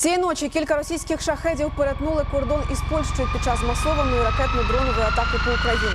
Цієї ночі кілька російських шахедів перетнули кордон із Польщею під час масованої ракетно-дронової атаки по Україні.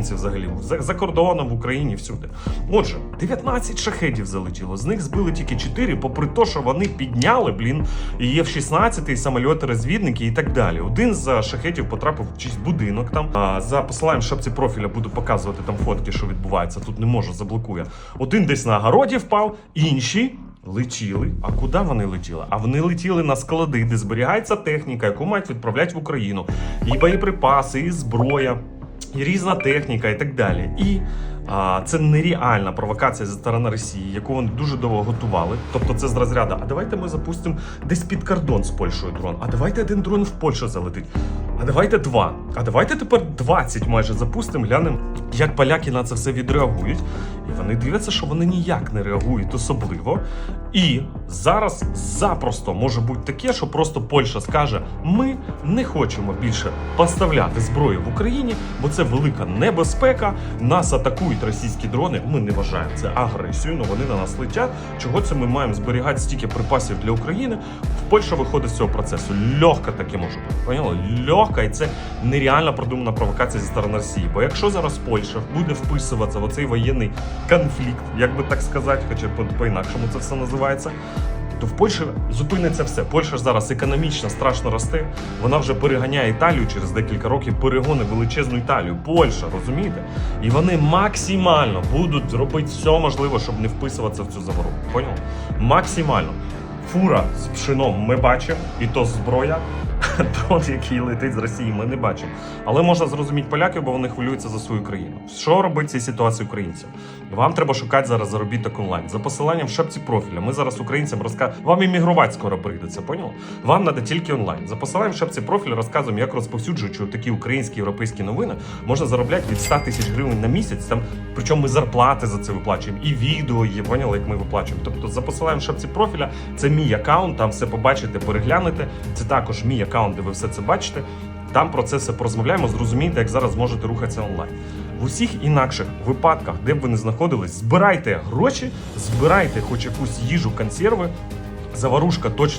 українців взагалі за, за кордоном в Україні всюди. Отже, 19 шахедів залетіло. З них збили тільки 4, попри те, що вони підняли, блін, і в 16 самольоти розвідники і так далі. Один з е, шахетів потрапив в чийсь будинок там. А, за посиланням шапці профіля буду показувати там фотки, що відбувається. Тут не можу, заблокує. Один десь на огороді впав, інші. Летіли. А куди вони летіли? А вони летіли на склади, де зберігається техніка, яку мають відправляти в Україну. І боєприпаси, і зброя, різна техніка, і так далі. І а, це нереальна провокація зі сторони Росії, яку вони дуже довго готували. Тобто, це з розряду. А давайте ми запустимо десь під кордон з Польщею дрон. А давайте один дрон в Польщу залетить. А давайте два. А давайте тепер 20 майже запустимо, глянемо, як поляки на це все відреагують. Вони дивляться, що вони ніяк не реагують особливо. І зараз запросто може бути таке, що просто Польща скаже: ми не хочемо більше поставляти зброю в Україні, бо це велика небезпека. Нас атакують російські дрони. Ми не вважаємо це агресією, але вони на нас летять. Чого це ми маємо зберігати стільки припасів для України? Польща виходить з цього процесу. Легко таке може бути. Поняли? Легко, і це нереально продумана провокація зі сторони Росії. Бо якщо зараз Польща буде вписуватися в оцей воєнний конфлікт, як би так сказати, хоча по- по-інакшому це все називається. То в Польщі зупиниться все. Польща ж зараз економічно страшно росте. Вона вже переганяє Італію через декілька років, перегони величезну Італію. Польща, розумієте? І вони максимально будуть робити все можливе, щоб не вписуватися в цю завору. Поняв? Максимально. Фура з пшеном ми бачимо, і то зброя. Дрон, який летить з Росії, ми не бачимо. Але можна зрозуміти поляків, бо вони хвилюються за свою країну. Що робити в цій ситуації українцям? Вам треба шукати зараз заробіток онлайн. За посиланням в шапці профіля. Ми зараз українцям розказуємо. Вам іммігрувати скоро прийдеться, поняв? Вам треба тільки онлайн. За посиланням в шапці профіля розказуємо, як розповсюджуючи такі українські європейські новини, можна заробляти від 100 тисяч гривень на місяць. Там причому ми зарплати за це виплачуємо, і відео є, поняли, як ми виплачуємо. Тобто за посиланням в шапці профіля це мій аккаунт, там все побачите, переглянете. Це також мій аккаунт, де ви все це бачите. Там про це все порозмовляємо, зрозумійте, як зараз зможете рухатися онлайн. В усіх інакших випадках, де б ви не знаходились, збирайте гроші, збирайте хоч якусь їжу, консерви. Заварушка точно